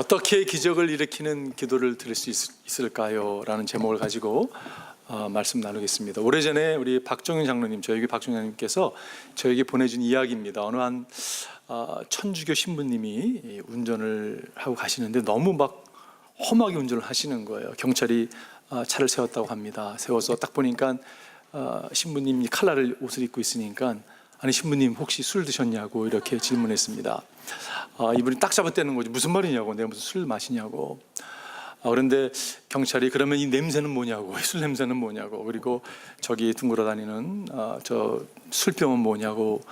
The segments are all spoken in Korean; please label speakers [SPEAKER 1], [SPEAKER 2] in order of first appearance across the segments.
[SPEAKER 1] 어떻게 기적을 일으키는 기도를 드릴 수 있, 을까요 라는 제목을 가지고 어, 말씀 나누겠습니다. 오래전에 우리 박정윤 장로님, 저에게 박정윤 장로님께서 저에게 보내준 이야기입니다. 어느 한 어, 천주교 신부님이 이 운전을 하고 가시는데 너무 막 험하게 운전을 하시는 거예요. 경찰이 어, 차를 세웠다고 합니다. 세워서 딱 보니까 어, 신부님이 칼라를 옷을 입고 있으니까 아니 신부님 혹시 술 드셨냐고 이렇게 질문했습니다. 아, 이분이 딱 잡아떼는 거지 무슨 말이냐고 내가 무슨 술 마시냐고 아, 그런데 경찰이 그러면 이 냄새는 뭐냐고 술 냄새는 뭐냐고 그리고 저기 둥그러 다니는 아, 저 술병은 뭐냐고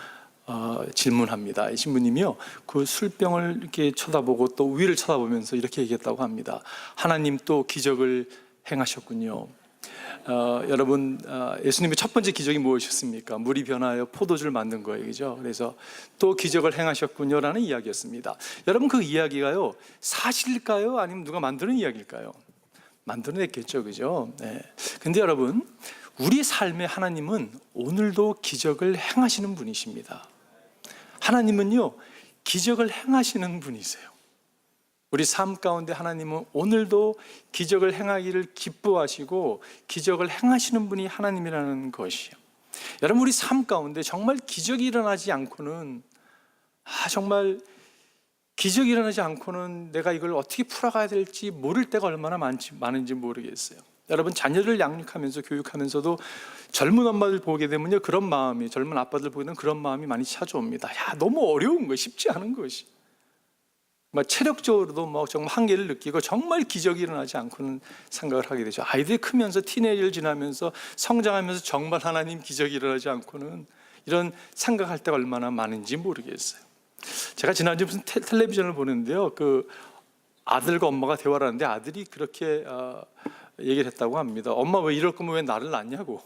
[SPEAKER 1] 아, 질문합니다. 이 신부님이요 그 술병을 이렇게 쳐다보고 또 위를 쳐다보면서 이렇게 얘기했다고 합니다. 하나님 또 기적을 행하셨군요. 어, 여러분 어, 예수님의 첫 번째 기적이 무엇이었습니까? 물이 변하여 포도주를 만든 거예요? 그래서 또 기적을 행하셨군요라는 이야기였습니다. 여러분 그 이야기가요 사실일까요? 아니면 누가 만드는 이야기일까요? 만들어냈겠죠, 그죠? 네. 근데 여러분 우리 삶의 하나님은 오늘도 기적을 행하시는 분이십니다. 하나님은요 기적을 행하시는 분이세요. 우리 삶 가운데 하나님은 오늘도 기적을 행하기를 기뻐하시고 기적을 행하시는 분이 하나님이라는 것이요. 여러분 우리 삶 가운데 정말 기적이 일어나지 않고는 아 정말 기적이 일어나지 않고는 내가 이걸 어떻게 풀어가야 될지 모를 때가 얼마나 많지, 많은지 모르겠어요. 여러분 자녀를 양육하면서 교육하면서도 젊은 엄마들 보게 되면요 그런 마음이 젊은 아빠들 보게 되면 그런 마음이 많이 찾아옵니다. 야 너무 어려운 거 쉽지 않은 것이. 막 체력적으로도 뭐 정말 한계를 느끼고 정말 기적이 일어나지 않고는 생각을 하게 되죠. 아이들이 크면서 티네이저를 지나면서 성장하면서 정말 하나님 기적이 일어나지 않고는 이런 생각할 때가 얼마나 많은지 모르겠어요. 제가 지난주 무슨 테, 텔레비전을 보는데요. 그 아들과 엄마가 대화를 하는데 아들이 그렇게 어, 얘기를 했다고 합니다. 엄마 왜 이럴 거면 왜 나를 낳냐고.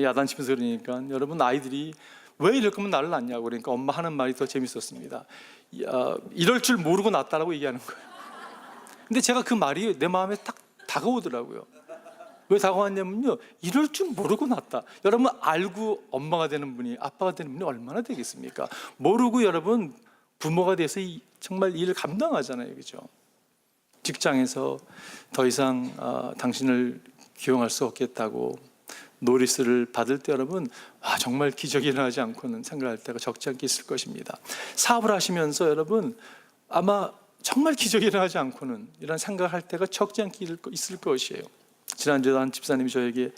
[SPEAKER 1] 야단치면서 그러니까 여러분 아이들이 왜 이럴 거면 나를 낳냐고 그러니까 엄마 하는 말이 더 재밌었습니다. 야, 이럴 줄 모르고 낳았다라고 얘기하는 거예요. 근데 제가 그 말이 내 마음에 딱 다가오더라고요. 왜 다가왔냐면요. 이럴 줄 모르고 낳았다. 여러분 알고 엄마가 되는 분이 아빠가 되는 분이 얼마나 되겠습니까? 모르고 여러분 부모가 돼서 이- 정말 일을 감당하잖아요. 그죠? 직장에서 더 이상 아, 당신을 기용할 수 없겠다고 노리스를 받을 때 여러분 아, 정말 기적이 일어나지 않고는 생각할 때가 적지 않게 있을 것입니다. 사업을 하시면서 여러분 아마 정말 기적이 일어나지 않고는 이런 생각할 때가 적지 않게 있을 것이에요. 지난주에 한 집사님이 저에게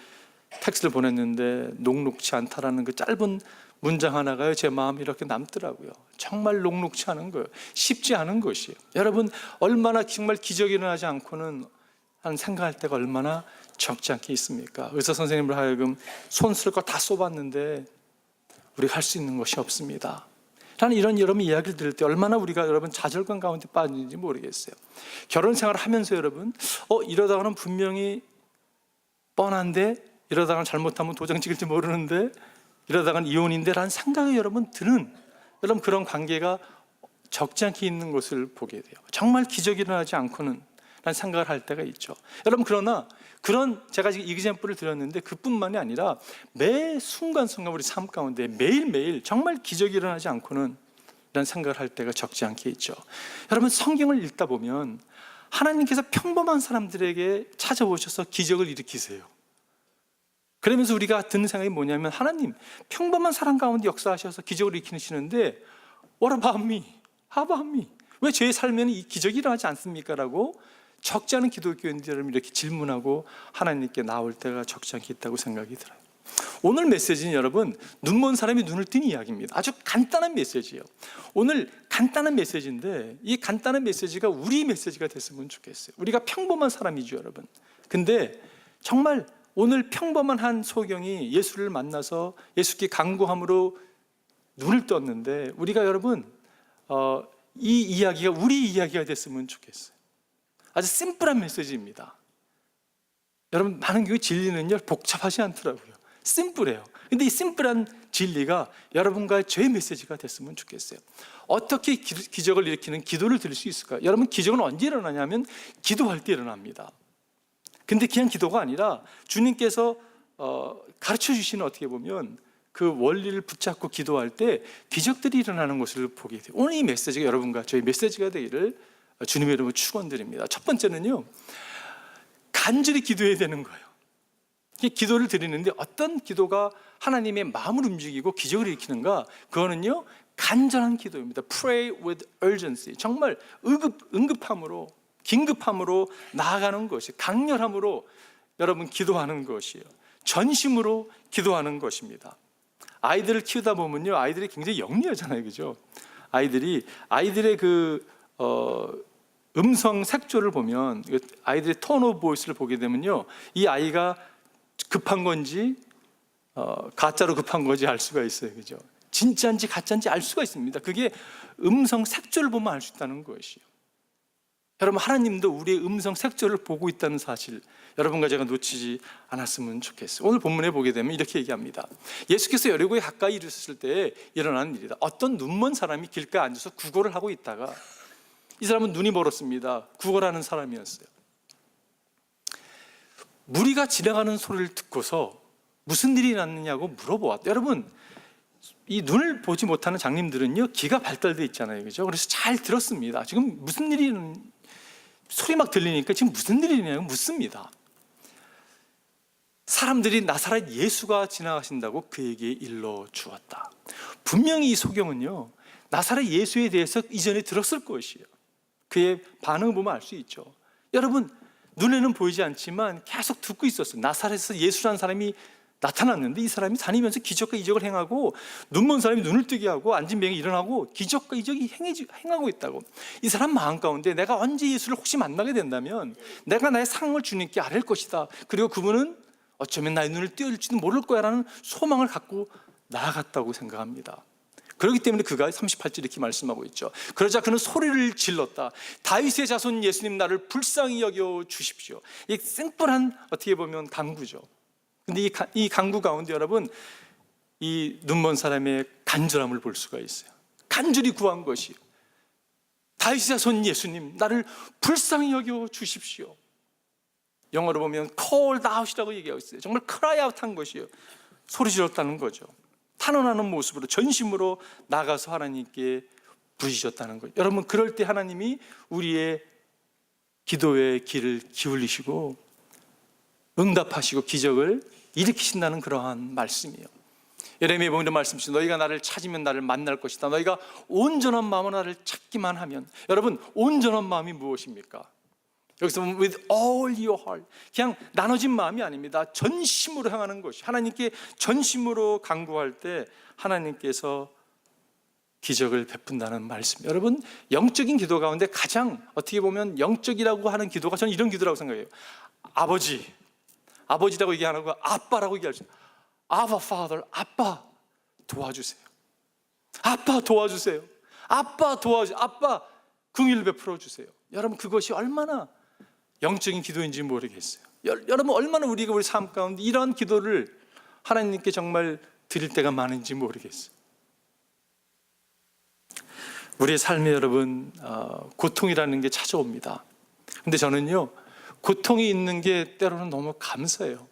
[SPEAKER 1] 텍스트를 보냈는데 녹록치 않다라는 그 짧은 문장 하나가요 제 마음에 이렇게 남더라고요. 정말 녹록치 않은 거예요. 쉽지 않은 것이에요. 여러분 얼마나 정말 기적이 일어나지 않고는 한 생각할 때가 얼마나 적지 않게 있습니까? 의사 선생님을 하여금 손쓸 거 다 쏘봤는데 우리가 할 수 있는 것이 없습니다. 나는 이런 여러분 이야기를 들을 때 얼마나 우리가 여러분 좌절감 가운데 빠지는지 모르겠어요. 결혼 생활을 하면서 여러분, 어 이러다가는 분명히 뻔한데 이러다가는 잘못하면 도장 찍을지 모르는데 이러다가는 이혼인데라는 생각이 여러분 드는 여러분 그런 관계가 적지 않게 있는 것을 보게 돼요. 정말 기적이 일어나지 않고는 라는 생각을 할 때가 있죠. 여러분 그러나 그런 제가 지금 이그젠플을 드렸는데 그뿐만이 아니라 매 순간순간 우리 삶 가운데 매일매일 정말 기적이 일어나지 않고는 라는 생각을 할 때가 적지 않게 있죠. 여러분 성경을 읽다 보면 하나님께서 평범한 사람들에게 찾아오셔서 기적을 일으키세요. 그러면서 우리가 듣는 생각이 뭐냐면 하나님 평범한 사람 가운데 역사하셔서 기적을 일으키시는데 What about me? How about me? 왜 제 삶에는 이 기적이 일어나지 않습니까? 라고 적지 않은 기독교인들 여러분 이렇게 질문하고 하나님께 나올 때가 적지 않게 있다고 생각이 들어요. 오늘 메시지는 여러분 눈먼 사람이 눈을 뜬 이야기입니다. 아주 간단한 메시지예요. 오늘 간단한 메시지인데 이 간단한 메시지가 우리 메시지가 됐으면 좋겠어요. 우리가 평범한 사람이죠, 여러분. 근데 정말 오늘 평범한 한 소경이 예수를 만나서 예수께 강구함으로 눈을 떴는데 우리가 여러분 어, 이 이야기가 우리 이야기가 됐으면 좋겠어요. 아주 심플한 메시지입니다. 여러분 많은 교회 진리는요 복잡하지 않더라고요. 심플해요. 근데 이 심플한 진리가 여러분과 저의 메시지가 됐으면 좋겠어요. 어떻게 기, 기적을 일으키는 기도를 드릴 수 있을까요? 여러분 기적은 언제 일어나냐면 기도할 때 일어납니다. 근데 그냥 기도가 아니라 주님께서 어, 가르쳐 주시는 어떻게 보면 그 원리를 붙잡고 기도할 때 기적들이 일어나는 것을 보게 돼요. 오늘 이 메시지가 여러분과 저희 메시지가 되기를 주님의 이름으로 축원드립니다. 첫 번째는요. 간절히 기도해야 되는 거예요. 이 기도를 드리는데 어떤 기도가 하나님의 마음을 움직이고 기적을 일으키는가? 그거는요. 간절한 기도입니다. Pray with urgency. 정말 응급 응급함으로 긴급함으로 나아가는 것이 강렬함으로 여러분 기도하는 것이에요. 전심으로 기도하는 것입니다. 아이들을 키우다 보면요, 아이들이 굉장히 영리하잖아요, 그죠? 아이들이 아이들의 그 어, 음성 색조를 보면 아이들의 톤 오브 보이스를 보게 되면요, 이 아이가 급한 건지 어, 가짜로 급한 건지 알 수가 있어요, 그죠? 진짜인지 가짜인지 알 수가 있습니다. 그게 음성 색조를 보면 알 수 있다는 것이요. 여러분 하나님도 우리의 음성 색조를 보고 있다는 사실 여러분과 제가 놓치지 않았으면 좋겠어요. 오늘 본문에 보게 되면 이렇게 얘기합니다. 예수께서 여리고에 가까이 이르셨을 때 일어난 일이다. 어떤 눈먼 사람이 길가에 앉아서 구걸을 하고 있다가 이 사람은 눈이 멀었습니다. 구걸하는 사람이었어요. 무리가 지나가는 소리를 듣고서 무슨 일이 났느냐고 물어보았다. 여러분 이 눈을 보지 못하는 장님들은요 귀가 발달돼 있잖아요, 그죠? 그래서 잘 들었습니다. 지금 무슨 일이 소리 막 들리니까 지금 무슨 일이냐고 묻습니다. 사람들이 나사렛 예수가 지나가신다고 그에게 일러 주었다. 분명히 이 소경은요 나사렛 예수에 대해서 이전에 들었을 것이에요. 그의 반응을 보면 알 수 있죠. 여러분 눈에는 보이지 않지만 계속 듣고 있었어요. 나사렛에서 예수라는 사람이 나타났는데 이 사람이 다니면서 기적과 이적을 행하고 눈먼 사람이 눈을 뜨게 하고 앉은 병이 일어나고 기적과 이적이 행해지, 행하고 있다고 이 사람 마음 가운데 내가 언제 예수를 혹시 만나게 된다면 내가 나의 상을 주님께 아뢰 것이다 그리고 그분은 어쩌면 나의 눈을 띄울지도 모를 거야라는 소망을 갖고 나아갔다고 생각합니다 그렇기 때문에 그가 38절 이렇게 말씀하고 있죠 그러자 그는 소리를 질렀다 다윗의 자손 예수님 나를 불쌍히 여겨 주십시오 이 생뿔한 어떻게 보면 강구죠 근데 이, 가- 이 강구 가운데 여러분 이 눈먼 사람의 간절함을 볼 수가 있어요. 간절히 구한 것이 다윗의 자손 예수님 나를 불쌍히 여겨 주십시오. 영어로 보면 called out이라고 얘기하고 있어요. 정말 cry out 한 것이에요. 소리 질렀다는 거죠. 탄원하는 모습으로 전심으로 나가서 하나님께 부르셨다는 거예요. 여러분 그럴 때 하나님이 우리의 기도의 길을 기울이시고 응답하시고 기적을 일으키신다는 그러한 말씀이에요. 예레미야 보면 이런 말씀이죠. 너희가 나를 찾으면 나를 만날 것이다. 너희가 온전한 마음으로 나를 찾기만 하면 여러분 온전한 마음이 무엇입니까? 여기서 보면 with all your heart 그냥 나눠진 마음이 아닙니다. 전심으로 향하는 것이 하나님께 전심으로 간구할 때 하나님께서 기적을 베푼다는 말씀. 여러분 영적인 기도 가운데 가장 어떻게 보면 영적이라고 하는 기도가 저는 이런 기도라고 생각해요. 아버지, 아버지라고 얘기 안 하고 아빠라고. 있어요. 아바 father, 아빠 도와주세요. 아빠 도와주세요. 아빠 도와주, 아빠 긍휼 베풀어 주세요. 여러분 그것이 얼마나 영적인 기도인지 모르겠어요. 여, 여러분 얼마나 우리가 우리 삶 가운데 이런 기도를 하나님께 정말 드릴 때가 많은지 모르겠어요. 우리의 삶에 여러분 어, 고통이라는 게 찾아옵니다. 근데 저는요 고통이 있는 게 때로는 너무 감사해요.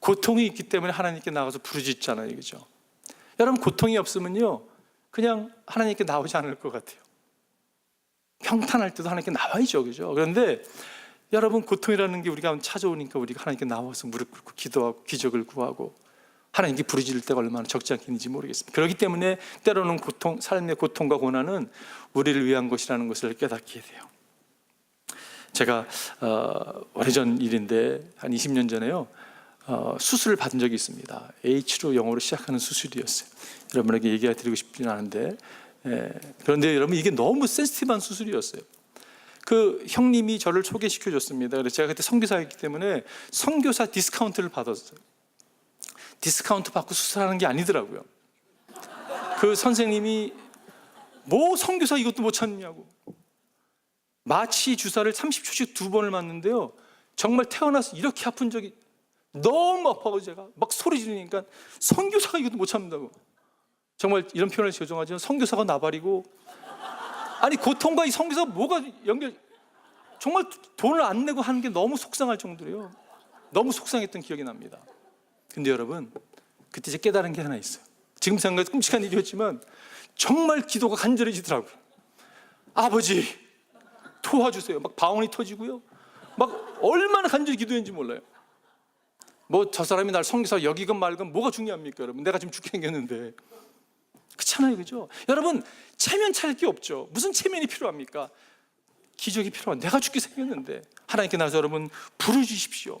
[SPEAKER 1] 고통이 있기 때문에 하나님께 나가서 부르짖잖아요, 그죠? 여러분 고통이 없으면요 그냥 하나님께 나오지 않을 것 같아요. 평탄할 때도 하나님께 나와야죠, 그죠? 그런데 여러분 고통이라는 게 우리가 찾아오니까 우리가 하나님께 나와서 무릎 꿇고 기도하고 기적을 구하고 하나님께 부르짖을 때가 얼마나 적지 않겠는지 모르겠습니다. 그렇기 때문에 때로는 고통, 삶의 고통과 고난은 우리를 위한 것이라는 것을 깨닫게 돼요. 제가 어, 오래전 일인데 한 20년 전에요 어, 수술을 받은 적이 있습니다. H로 영어로 시작하는 수술이었어요. 여러분에게 얘기 드리고 싶지는 않은데 예, 그런데 여러분 이게 너무 센시티브한 수술이었어요. 그 형님이 저를 소개시켜 줬습니다. 그래서 제가 그때 선교사였기 때문에 선교사 디스카운트를 받았어요. 디스카운트 받고 수술하는 게 아니더라고요. 그 선생님이 뭐 선교사 이것도 못 찾느냐고. 마취 주사를 30초씩 두 번을 맞는데요. 정말 태어나서 이렇게 아픈 적이 너무 아파가지고 제가 막 소리 지르니까 선교사가 이것도 못 참는다고. 정말 이런 표현을 죄송하지만 선교사가 나발이고 아니 고통과 이 선교사 뭐가 연결 정말 돈을 안 내고 하는 게 너무 속상할 정도로요. 너무 속상했던 기억이 납니다. 근데 여러분 그때 제가 깨달은 게 하나 있어요. 지금 생각해도 끔찍한 일이었지만 정말 기도가 간절해지더라고요. 아버지 도와주세요. 막 방언이 터지고요. 막 얼마나 간절히 기도했는지 몰라요. 뭐 저 사람이 날 성기사 여기건 말건 뭐가 중요합니까, 여러분? 내가 지금 죽게 생겼는데. 그렇잖아요, 그죠? 여러분 체면 차릴 게 없죠. 무슨 체면이 필요합니까? 기적이 필요한. 내가 죽게 생겼는데 하나님께 나서 여러분 부르주십시오.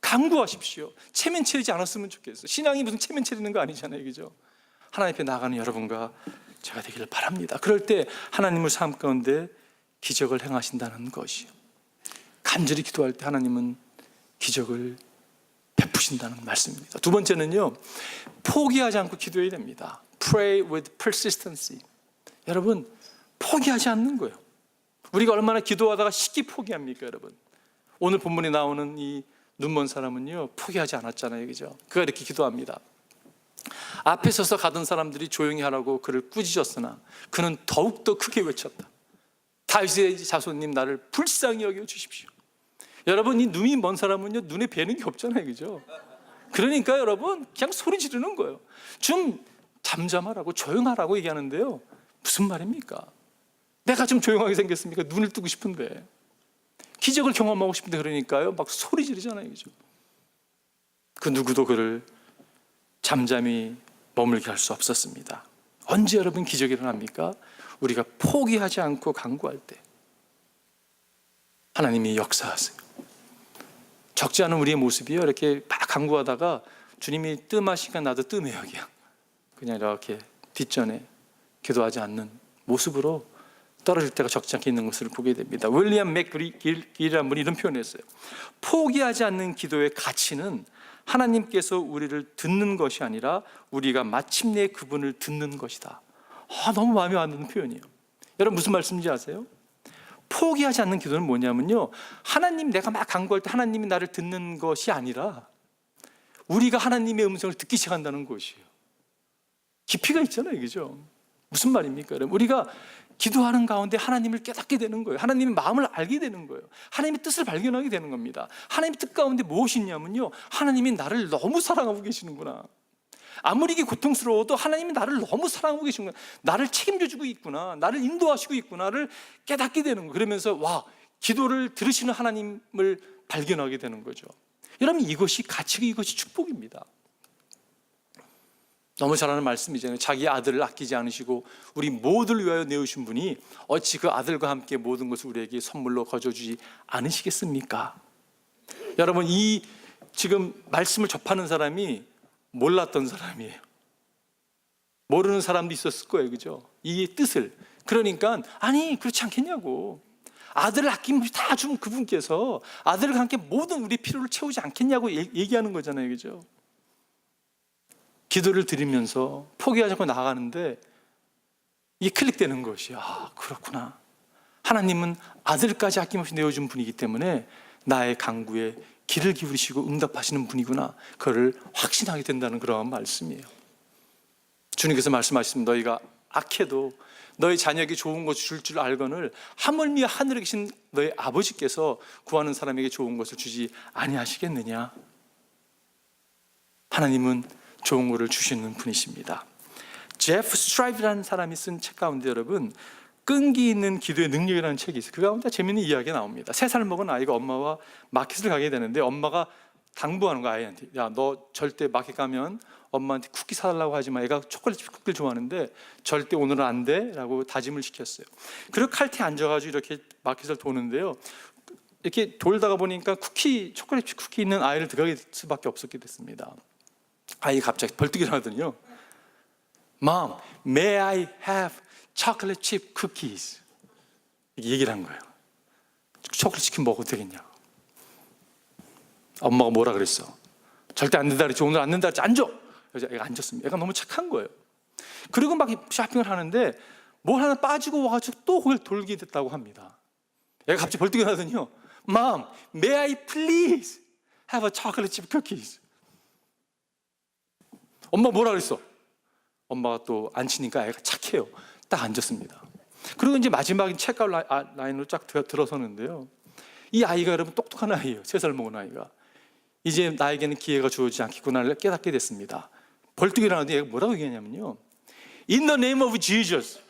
[SPEAKER 1] 강구하십시오. 체면 차리지 않았으면 좋겠어요. 신앙이 무슨 체면 차리는 거 아니잖아요, 그죠? 하나님 앞에 나가는 여러분과 제가 되기를 바랍니다. 그럴 때 하나님을 삶 가운데 기적을 행하신다는 것이요. 간절히 기도할 때 하나님은 기적을 베푸신다는 말씀입니다. 두 번째는요, 포기하지 않고 기도해야 됩니다. Pray with persistency. 여러분, 포기하지 않는 거예요. 우리가 얼마나 기도하다가 쉽게 포기합니까, 여러분? 오늘 본문에 나오는 이 눈먼 사람은요, 포기하지 않았잖아요, 그죠? 그가 이렇게 기도합니다. 앞에 서서 가던 사람들이 조용히 하라고 그를 꾸짖었으나 그는 더욱더 크게 외쳤다. 다윗의 자손님 나를 불쌍히 여겨 주십시오. 여러분 이 눈이 먼 사람은요 눈에 뵈는 게 없잖아요, 그죠? 그러니까 여러분 그냥 소리 지르는 거예요. 좀 잠잠하라고 조용하라고 얘기하는데요. 무슨 말입니까? 내가 좀 조용하게 생겼습니까? 눈을 뜨고 싶은데 기적을 경험하고 싶은데 그러니까요 막 소리 지르잖아요, 그죠? 그 누구도 그를 잠잠히 머물게 할 수 없었습니다. 언제 여러분 기적이 일어납니까? 우리가 포기하지 않고 강구할 때 하나님이 역사하세요. 적지 않은 우리의 모습이요. 이렇게 막 강구하다가 주님이 뜸하시니까 나도 뜸해 여기야. 그냥 이렇게 뒷전에 기도하지 않는 모습으로 떨어질 때가 적지 않게 있는 것을 보게 됩니다. 윌리엄 맥길이라는 분이 이런 표현했어요. 포기하지 않는 기도의 가치는 하나님께서 우리를 듣는 것이 아니라 우리가 마침내 그분을 듣는 것이다. 아, 너무 마음에 와닿는 표현이에요. 여러분 무슨 말씀인지 아세요? 포기하지 않는 기도는 뭐냐면요. 하나님 내가 막 간구할 때 하나님이 나를 듣는 것이 아니라 우리가 하나님의 음성을 듣기 시작한다는 것이에요. 깊이가 있잖아요. 그죠? 무슨 말입니까? 여러분? 우리가 기도하는 가운데 하나님을 깨닫게 되는 거예요. 하나님의 마음을 알게 되는 거예요. 하나님의 뜻을 발견하게 되는 겁니다. 하나님의 뜻 가운데 무엇이 있냐면요. 하나님이 나를 너무 사랑하고 계시는구나. 아무리 이게 고통스러워도 하나님이 나를 너무 사랑하고 계시는구나. 나를 책임져 주고 있구나. 나를 인도하시고 있구나를 깨닫게 되는 거예요. 그러면서 와, 기도를 들으시는 하나님을 발견하게 되는 거죠. 여러분 이것이 가치가 이것이 축복입니다. 너무 잘 아는 말씀이잖아요. 자기 아들을 아끼지 않으시고 우리 모두를 위하여 내으신 분이 어찌 그 아들과 함께 모든 것을 우리에게 선물로 거저주지 않으시겠습니까? 여러분 이 지금 말씀을 접하는 사람이 몰랐던 사람이에요. 모르는 사람도 있었을 거예요. 그죠? 이 뜻을. 그러니까 아니 그렇지 않겠냐고. 아들을 아낌없이 다 준 그분께서 아들과 함께 모든 우리 필요를 채우지 않겠냐고 얘- 얘기하는 거잖아요. 그죠? 기도를 드리면서 포기하지 않고 나가는데 이게 클릭되는 것이 아 그렇구나. 하나님은 아들까지 아낌없이 내어준 분이기 때문에 나의 강구에 귀를 기울이시고 응답하시는 분이구나. 그를 확신하게 된다는 그런 말씀이에요. 주님께서 말씀하셨습니다 너희가 악해도 너희 자녀에게 좋은 것을 줄 줄 알거늘 하물며 하늘에 계신 너희 아버지께서 구하는 사람에게 좋은 것을 주지 아니하시겠느냐? 하나님은 좋은 것을 주시는 분이십니다. 제프 스트라이브라는 사람이 쓴 책 가운데 여러분 끈기 있는 기도의 능력이라는 책이 있어요. 그 가운데 재밌는 이야기가 나옵니다. 세 살 먹은 아이가 엄마와 마켓을 가게 되는데 엄마가 당부하는 거 아이한테 야 너 절대 마켓 가면 엄마한테 쿠키 사달라고 하지 마. 얘가 초콜릿 쿠키를 좋아하는데 절대 오늘은 안 돼라고 다짐을 시켰어요. 그리고 칼퇴 앉아가지고 이렇게 마켓을 도는데요. 이렇게 돌다가 보니까 쿠키 초콜릿 쿠키 있는 아이를 들어갈 수밖에 없었게 됐습니다. 아이 갑자기 벌떡 일어나더니요. Mom, may I have chocolate chip cookies? 이렇게 얘기를 한 거예요. 초콜릿 치킨 먹어도 되겠냐고. 엄마가 뭐라 그랬어? 절대 안 된다 그랬지. 오늘 안 된다 그랬지. 앉아. 그래서 애가 앉았습니다. 애가 너무 착한 거예요. 그리고 막 쇼핑을 하는데 뭘 하나 빠지고 와가지고 또 거길 돌게 됐다고 합니다. 애가 갑자기 벌떡 일어나더니요. Mom, may I please have a chocolate chip cookies? 엄마 뭐라 그랬어? 엄마가 또 앉히니까 애가 착해요. 딱 앉았습니다. 그리고 이제 마지막에 책가웃 라인- 아, 라인으로 쫙 들어- 들어서는데요. 이 아이가 여러분 똑똑한 아이예요. 세 살 먹은 아이가. 이제 나에게는 기회가 주어지지 않겠구나를 깨닫게 됐습니다. 벌떡 일어나는데 얘가 뭐라고 얘기하냐면요. In the name of Jesus,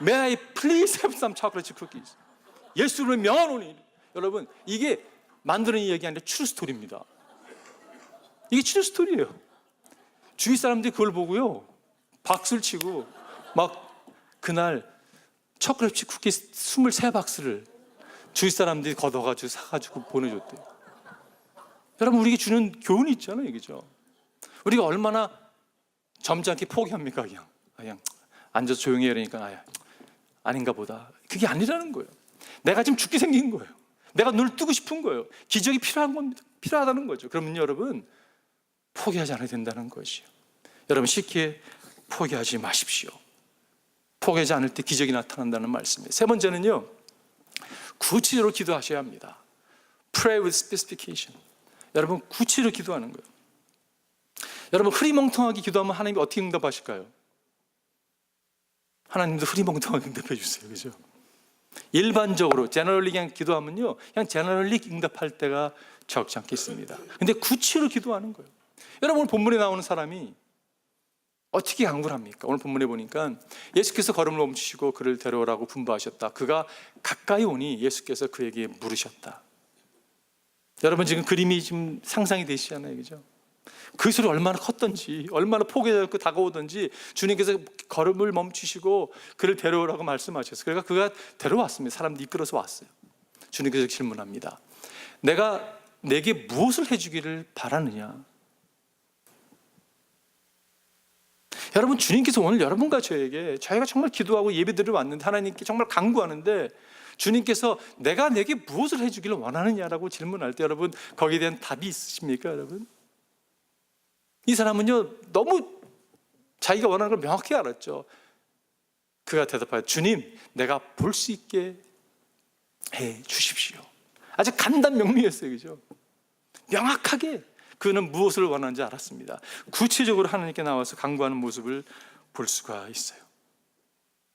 [SPEAKER 1] may I please have some chocolate cookies? 예수를 명하노니 여러분 이게 만드는 이야기 아니라 추 스토리입니다. 이게 추 스토리예요. 주위 사람들이 그걸 보고요 박수를 치고 막 그날 초콜릿 쿠키 23박스를 주위 사람들이 걷어가지고 사가지고 보내줬대요. 여러분 우리에게 주는 교훈이 있잖아요, 그죠? 우리가 얼마나 점잖게 포기합니까, 그냥 그냥 앉아서 조용히 해야 되니까 아야 아닌가 보다. 그게 아니라는 거예요. 내가 지금 죽게 생긴 거예요. 내가 눈을 뜨고 싶은 거예요. 기적이 필요한 겁니다. 필요하다는 거죠. 그러면 여러분 포기하지 않아야 된다는 것이요. 여러분 쉽게 포기하지 마십시오. 포기하지 않을 때 기적이 나타난다는 말씀이에요. 세 번째는요. 구체적으로 기도하셔야 합니다. Pray with specification. 여러분 구체로 기도하는 거예요. 여러분 흐리멍텅하게 기도하면 하나님이 어떻게 응답하실까요? 하나님도 흐리멍텅하게 응답해 주세요. 그죠? 일반적으로 제너럴리 그냥 기도하면요. 그냥 제너럴리 응답할 때가 적지 않겠습니다. 근데 구체로 기도하는 거예요. 여러분 오늘 본문에 나오는 사람이 어떻게 강구를 합니까? 오늘 본문에 보니까 예수께서 걸음을 멈추시고 그를 데려오라고 분부하셨다. 그가 가까이 오니 예수께서 그에게 물으셨다. 여러분 지금 그림이 지금 상상이 되시잖아요. 그죠? 그 소리 얼마나 컸던지, 얼마나 포기하고 다가오던지 주님께서 걸음을 멈추시고 그를 데려오라고 말씀하셨어요. 그러니까 그가 데려왔습니다. 사람들 이끌어서 왔어요. 주님께서 질문합니다. 내가 내게 무엇을 해주기를 바라느냐? 여러분 주님께서 오늘 여러분과 저에게 저희가 정말 기도하고 예배드려 왔는데 하나님께 정말 강구하는데 주님께서 내가 내게 무엇을 해주기를 원하느냐라고 질문할 때 여러분 거기에 대한 답이 있으십니까 여러분? 이 사람은요 너무 자기가 원하는 걸 명확히 알았죠. 그가 대답하여 주님 내가 볼 수 있게 해 주십시오. 아주 간단 명료했어요, 그죠? 명확하게 그는 무엇을 원하는지 알았습니다. 구체적으로 하나님께 나와서 강구하는 모습을 볼 수가 있어요.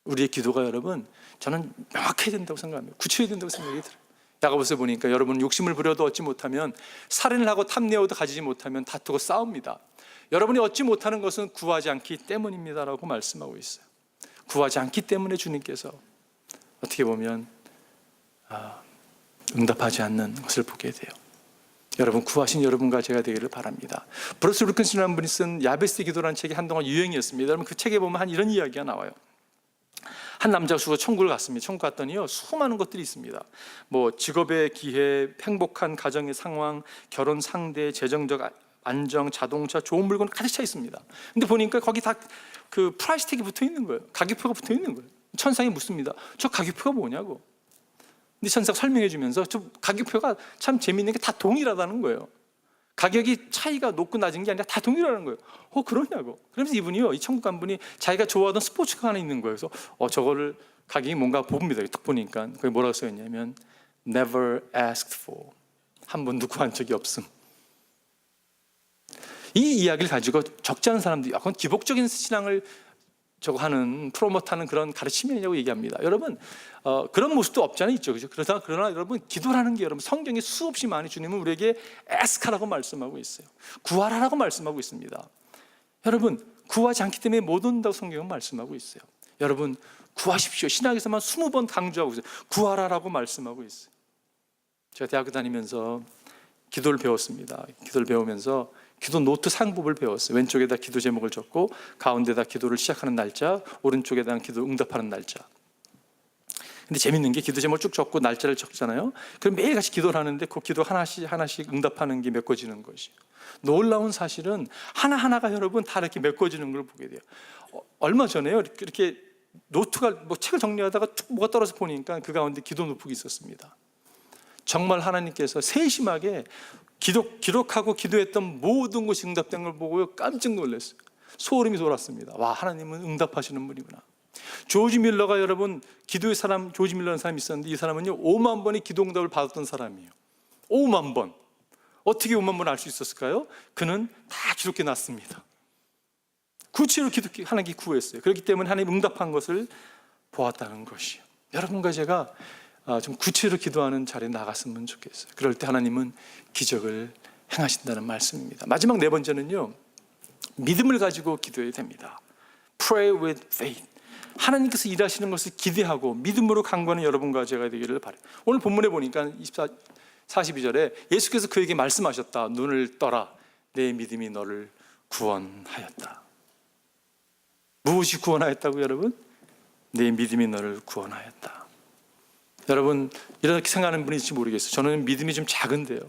[SPEAKER 1] 우리의 기도가 여러분 저는 명확해야 된다고 생각합니다. 구체해야 된다고 생각이 들어요. 야고보서 보니까 여러분 욕심을 부려도 얻지 못하면 살인을 하고 탐내어도 가지지 못하면 다투고 싸웁니다. 여러분이 얻지 못하는 것은 구하지 않기 때문입니다라고 말씀하고 있어요. 구하지 않기 때문에 주님께서 어떻게 보면 아, 응답하지 않는 것을 보게 돼요. 여러분 구하신 여러분과 제가 되기를 바랍니다. 브루스 루킨슨이라는 분이 쓴 야베스 기도라는 책이 한동안 유행이었습니다. 여러분 그 책에 보면 한 이런 이야기가 나와요. 한 남자 수가 천국을 갔습니다. 천국 갔더니요 수많은 것들이 있습니다. 뭐 직업의 기회, 행복한 가정의 상황, 결혼 상대, 재정적 안정, 자동차, 좋은 물건 가득 차 있습니다. 근데 보니까 거기 다 그 프라이스 택이 붙어 있는 거예요. 가격표가 붙어 있는 거예요. 천상이 묻습니다. 저 가격표가 뭐냐고. 근데 천사가 설명해 주면서 저 가격표가 참 재미있는 게 다 동일하다는 거예요. 가격이 차이가 높고 낮은 게 아니라 다 동일하는 거예요. 어 그러냐고. 그러면서 이분이요, 이 천국 간 분이 자기가 좋아하던 스포츠카 하나 있는 거예요. 그래서 어 저거를 가격이 뭔가 봅니다. 딱 보니까 그게 뭐라고 써 있냐면 never asked for 한 번도 구한 적이 없음. 이 이야기를 가지고 적지 않은 사람들이 아, 그건 기복적인 신앙을 저거 하는 프로모트하는 그런 가르침이냐고 얘기합니다. 여러분 어, 그런 모습도 없지 않아 있죠, 그죠? 그러나 그러나 여러분 기도라는 게 여러분 성경에 수없이 많이 주님은 우리에게 에스카라고 말씀하고 있어요. 구하라라고 말씀하고 있습니다. 여러분 구하지 않기 때문에 못 온다고 성경은 말씀하고 있어요. 여러분 구하십시오. 신학에서만 20번 강조하고 있어요. 구하라라고 말씀하고 있어요. 제가 대학교 다니면서 기도를 배웠습니다. 기도를 배우면서 기도 노트 상법을 배웠어요. 왼쪽에다 기도 제목을 적고 가운데다 기도를 시작하는 날짜, 오른쪽에다 기도 응답하는 날짜. 근데 재밌는 게 기도 제목을 쭉 적고 날짜를 적잖아요. 그럼 매일 같이 기도를 하는데 그 기도 하나씩 하나씩 응답하는 게 메꿔지는 것이. 놀라운 사실은 하나 하나가 여러분 다 이렇게 메꿔지는 걸 보게 돼요. 어, 얼마 전에요 이렇게 노트가 뭐 책을 정리하다가 쭉 뭐가 떨어져 보니까 그 가운데 기도 노트가 있었습니다. 정말 하나님께서 세심하게 기록, 기록하고 기도했던 모든 것이 응답된 걸 보고 깜짝 놀랐어요. 소름이 돋았습니다. 와, 하나님은 응답하시는 분이구나. 조지 밀러가 여러분 기도의 사람 조지 밀러라는 사람이 있었는데 이 사람은요 5만 번의 기도 응답을 받았던 사람이에요. 5만 번. 어떻게 5만 번 알 수 있었을까요? 그는 다 기록해 놨습니다. 구체로 기도 하나님께 구했어요. 그렇기 때문에 하나님 응답한 것을 보았다는 것이요. 여러분과 제가 아, 좀 구체로 기도하는 자리에 나갔으면 좋겠어요. 그럴 때 하나님은 기적을 행하신다는 말씀입니다. 마지막 네 번째는요, 믿음을 가지고 기도해야 됩니다. Pray with faith. 하나님께서 일하시는 것을 기대하고 믿음으로 간구하는 여러분과 제가 되기를 바래요. 오늘 본문에 보니까 24, 42절에 예수께서 그에게 말씀하셨다. 눈을 떠라. 내 믿음이 너를 구원하였다. 무엇이 구원하였다고 여러분? 내 믿음이 너를 구원하였다. 여러분 이렇게 생각하는 분인지 모르겠어요. 저는 믿음이 좀 작은데요.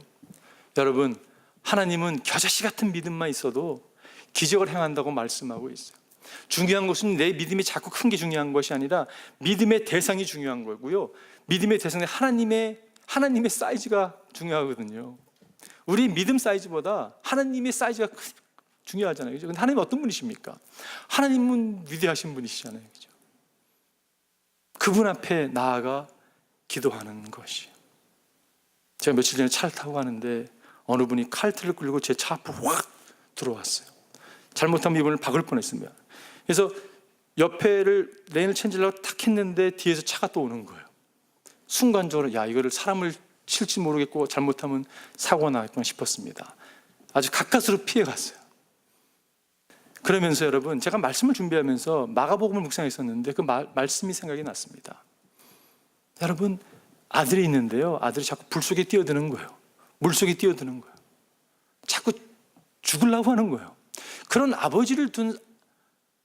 [SPEAKER 1] 여러분 하나님은 겨자씨 같은 믿음만 있어도 기적을 행한다고 말씀하고 있어요. 중요한 것은 내 믿음이 자꾸 큰 게 중요한 것이 아니라 믿음의 대상이 중요한 거고요. 믿음의 대상은 하나님의 하나님의 사이즈가 중요하거든요. 우리 믿음 사이즈보다 하나님의 사이즈가 크- 중요하잖아요. 그죠? 근데 하나님 어떤 분이십니까? 하나님은 위대하신 분이시잖아요. 그죠? 그분 앞에 나아가 기도하는 것이. 제가 며칠 전에 차를 타고 가는데 어느 분이 칼트를 끌고 제 차 앞으로 확 들어왔어요. 잘못하면 이분을 박을 뻔했습니다. 그래서 옆에를 레인을 체인지려고 탁 했는데 뒤에서 차가 또 오는 거예요. 순간적으로 야 이거를 사람을 칠지 모르겠고 잘못하면 사고가 나겠구나 싶었습니다. 아주 가까스로 피해 갔어요. 그러면서 여러분 제가 말씀을 준비하면서 마가복음을 묵상했었는데 그 말, 말씀이 생각이 났습니다. 여러분 아들이 있는데요. 아들이 자꾸 불 속에 뛰어드는 거예요. 물 속에 뛰어드는 거예요. 자꾸 죽으려고 하는 거예요. 그런 아버지를 둔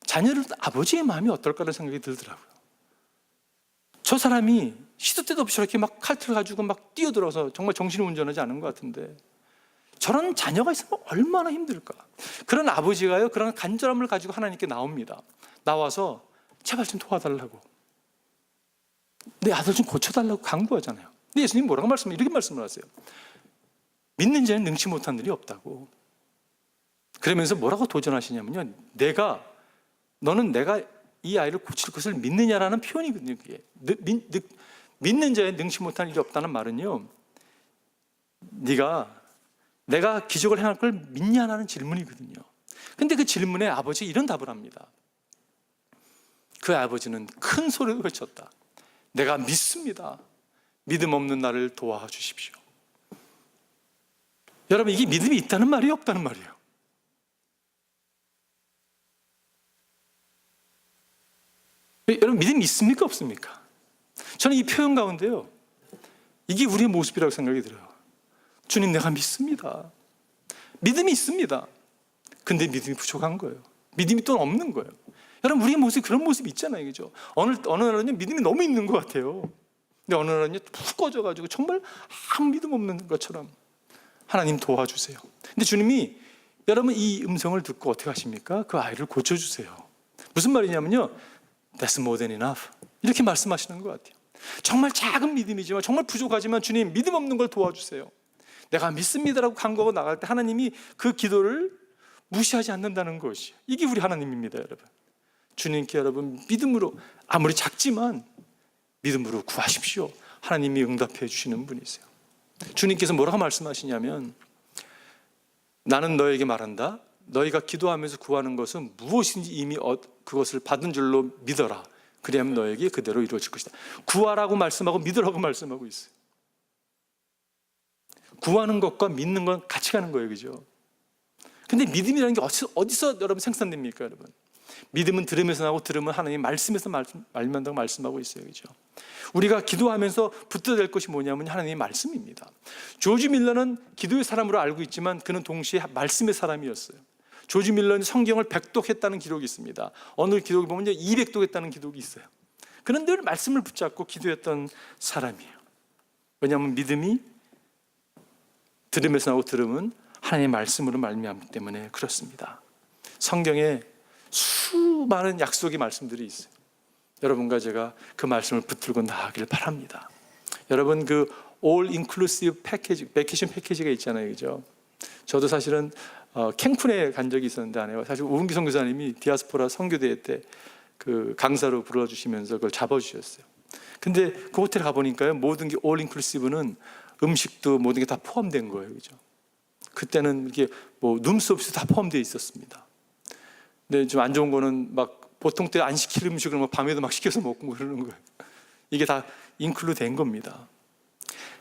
[SPEAKER 1] 자녀를 둔 아버지의 마음이 어떨까라는 생각이 들더라고요. 저 사람이 시도 때도 없이 저렇게 막 칼틀 가지고 막 뛰어들어서 정말 정신을 운전하지 않은 것 같은데 저런 자녀가 있으면 얼마나 힘들까. 그런 아버지가요, 그런 간절함을 가지고 하나님께 나옵니다. 나와서 제발 좀 도와달라고. 내 아들 좀 고쳐달라고 강구하잖아요. 근데 예수님 뭐라고 말씀, 이렇게 말씀을 하세요. 믿는 자는 능치 못한 일이 없다고. 그러면서 뭐라고 도전하시냐면요. 내가, 너는 내가 이 아이를 고칠 것을 믿느냐라는 표현이거든요. 그게. 느- 믿, 느- 믿는 자에 능치 못한 일이 없다는 말은요. 네가 내가 기적을 행할 걸 믿냐라는 질문이거든요. 근데 그 질문에 아버지 이런 답을 합니다. 그 아버지는 큰 소리로 외쳤다. 내가 믿습니다. 믿음 없는 나를 도와주십시오. 여러분 이게 믿음이 있다는 말이 없다는 말이에요. 여러분 믿음이 있습니까 없습니까? 저는 이 표현 가운데요. 이게 우리의 모습이라고 생각이 들어요. 주님 내가 믿습니다. 믿음이 있습니다. 근데 믿음이 부족한 거예요. 믿음이 또 없는 거예요. 여러분 우리의 모습이 그런 모습이 있잖아요. 그죠? 어느 어느 날은요 믿음이 너무 있는 것 같아요. 근데 어느 날은요 푹 꺼져가지고 정말 아무 믿음 없는 것처럼 하나님 도와주세요. 근데 주님이 여러분 이 음성을 듣고 어떻게 하십니까? 그 아이를 고쳐주세요. 무슨 말이냐면요. That's more than enough. 이렇게 말씀하시는 것 같아요. 정말 작은 믿음이지만 정말 부족하지만 주님 믿음 없는 걸 도와주세요. 내가 믿습니다라고 간구하고 나갈 때 하나님이 그 기도를 무시하지 않는다는 것이 이게 우리 하나님입니다, 여러분. 주님께 여러분 믿음으로 아무리 작지만 믿음으로 구하십시오. 하나님이 응답해 주시는 분이세요. 주님께서 뭐라고 말씀하시냐면 나는 너에게 말한다. 너희가 기도하면서 구하는 것은 무엇인지 이미 어- 그것을 받은 줄로 믿어라. 그리하면 너에게 그대로 이루어질 것이다. 구하라고 말씀하고 믿으라고 말씀하고 있어요. 구하는 것과 믿는 건 같이 가는 거예요, 그죠? 근데 믿음이라는 게 어디서, 어디서 여러분 생산됩니까, 여러분? 믿음은 들으면서 나고 들으면 하나님 말씀에서 말씀, 말만다고 말씀하고 있어요, 그죠? 우리가 기도하면서 붙들어야 될 것이 뭐냐면 하나님의 말씀입니다. 조지 밀러는 기도의 사람으로 알고 있지만 그는 동시에 말씀의 사람이었어요. 조지 밀러는 성경을 백독했다는 기록이 있습니다. 어느 기록에 보면 200독했다는 기록이 있어요. 그는 늘 말씀을 붙잡고 기도했던 사람이에요. 왜냐하면 믿음이 들으면서 나고 들으면 하나님의 말씀으로 말미암기 때문에 그렇습니다. 성경에 수많은 약속의 말씀들이 있어요. 여러분과 제가 그 말씀을 붙들고 나가길 바랍니다. 여러분 그 all inclusive 패키지, 베케이션 패키지가 있잖아요, 그죠? 저도 사실은 어, 캔쿤에 간 적이 있었는데 아내가 사실 우은기 선교사님이 디아스포라 선교대회 때 그 강사로 불러주시면서 그걸 잡아주셨어요. 근데 그 호텔 가 보니까요 모든 게 all inclusive는 음식도 모든 게 다 포함된 거예요, 그죠? 그때는 이게 뭐 눈수 없이 다 포함되어 있었습니다. 근데 좀 안 좋은 거는 막 보통 때 안 시킬 음식을 막 밤에도 막 시켜서 먹고 그러는 거예요. 이게 다 인클루 된 겁니다.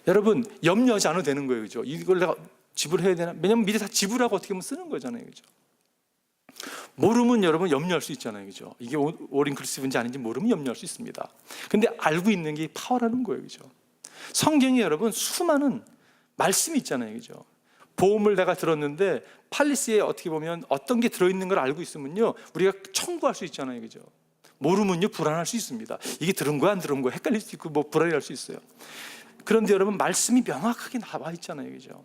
[SPEAKER 1] 여러분 염려하지 않아도 되는 거예요, 그죠? 이걸 내가 지불해야 되나? 왜냐면 미리 다 지불하고 어떻게 보면 쓰는 거잖아요, 그죠? 모르면 여러분 염려할 수 있잖아요. 그죠? 이게 오- 오링크리스인지 아닌지 모르면 염려할 수 있습니다. 근데 알고 있는 게 파워라는 거예요. 그죠? 성경에 여러분 수많은 말씀이 있잖아요. 그죠? 보험을 내가 들었는데 팔리스에 어떻게 보면 어떤 게 들어있는 걸 알고 있으면요. 우리가 청구할 수 있잖아요. 그죠? 모르면요. 불안할 수 있습니다. 이게 들은 거야 안 들은 거야 헷갈릴 수 있고 뭐 불안할 수 있어요. 그런데 여러분 말씀이 명확하게 나와 있잖아요. 그죠?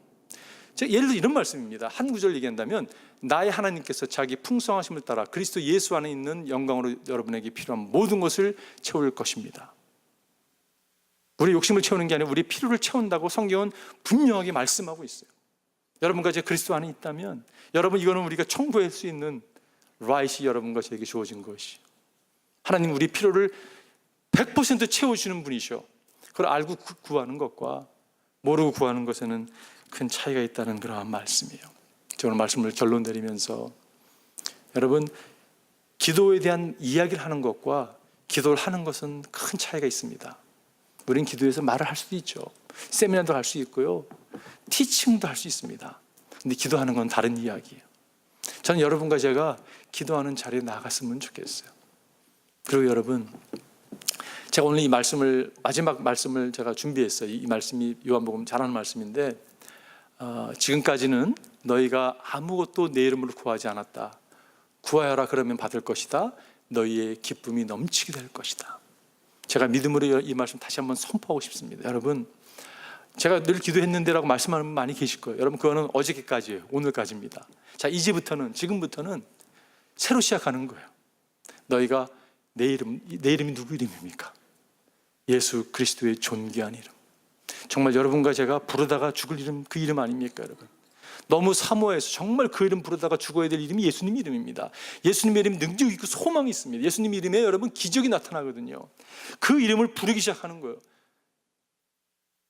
[SPEAKER 1] 자, 예를 들어 이런 말씀입니다. 한 구절 얘기한다면 나의 하나님께서 자기 풍성하심을 따라 그리스도 예수 안에 있는 영광으로 여러분에게 필요한 모든 것을 채울 것입니다. 우리 욕심을 채우는 게 아니라 우리 필요를 채운다고 성경은 분명하게 말씀하고 있어요. 여러분과 제 그리스도 안에 있다면 여러분 이거는 우리가 청구할 수 있는 라이시 여러분과 저에게 주어진 것이 하나님 우리 필요를 100% 채워주시는 분이셔. 그걸 알고 구- 구하는 것과 모르고 구하는 것에는 큰 차이가 있다는 그러한 말씀이에요. 저는 말씀을 결론 내리면서 여러분 기도에 대한 이야기를 하는 것과 기도를 하는 것은 큰 차이가 있습니다. 우리는 기도에서 말을 할 수도 있죠. 세미나도 할 수 있고요. 티칭도 할 수 있습니다. 근데 기도하는 건 다른 이야기예요. 저는 여러분과 제가 기도하는 자리에 나갔으면 좋겠어요. 그리고 여러분 제가 오늘 이 말씀을 마지막 말씀을 제가 준비했어요. 이 말씀이 요한복음 잘하는 말씀인데 어, 지금까지는 너희가 아무것도 내 이름으로 구하지 않았다. 구하여라 그러면 받을 것이다. 너희의 기쁨이 넘치게 될 것이다. 제가 믿음으로 이 말씀 다시 한번 선포하고 싶습니다. 여러분, 제가 늘 기도했는데라고 말씀하는 분 많이 계실 거예요. 여러분, 그거는 어저께까지예요. 오늘까지입니다. 자, 이제부터는 지금부터는 새로 시작하는 거예요. 너희가 내 이름, 내 이름이 누구 이름입니까? 예수 그리스도의 존귀한 이름. 정말 여러분과 제가 부르다가 죽을 이름 그 이름 아닙니까, 여러분? 너무 사모해서 정말 그 이름 부르다가 죽어야 될 이름이 예수님 이름입니다. 예수님의 이름 능력 있고 소망이 있습니다. 예수님 이름에 여러분 기적이 나타나거든요. 그 이름을 부르기 시작하는 거예요.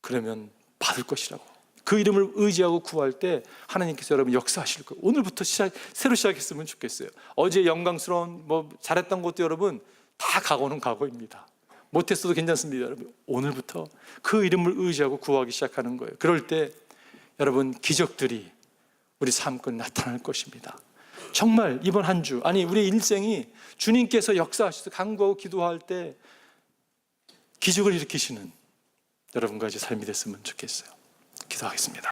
[SPEAKER 1] 그러면 받을 것이라고. 그 이름을 의지하고 구할 때 하나님께서 여러분 역사하실 거예요. 오늘부터 시작, 새로 시작했으면 좋겠어요. 어제 영광스러운 뭐 잘했던 것도 여러분 다 각오는 각오입니다. 못했어도 괜찮습니다, 여러분. 오늘부터 그 이름을 의지하고 구하기 시작하는 거예요. 그럴 때 여러분 기적들이 우리 삶권 나타날 것입니다. 정말 이번 한 주, 아니 우리 일생이 주님께서 역사하셔서 간구하고 기도할 때 기적을 일으키시는 여러분과 이제 삶이 됐으면 좋겠어요. 기도하겠습니다.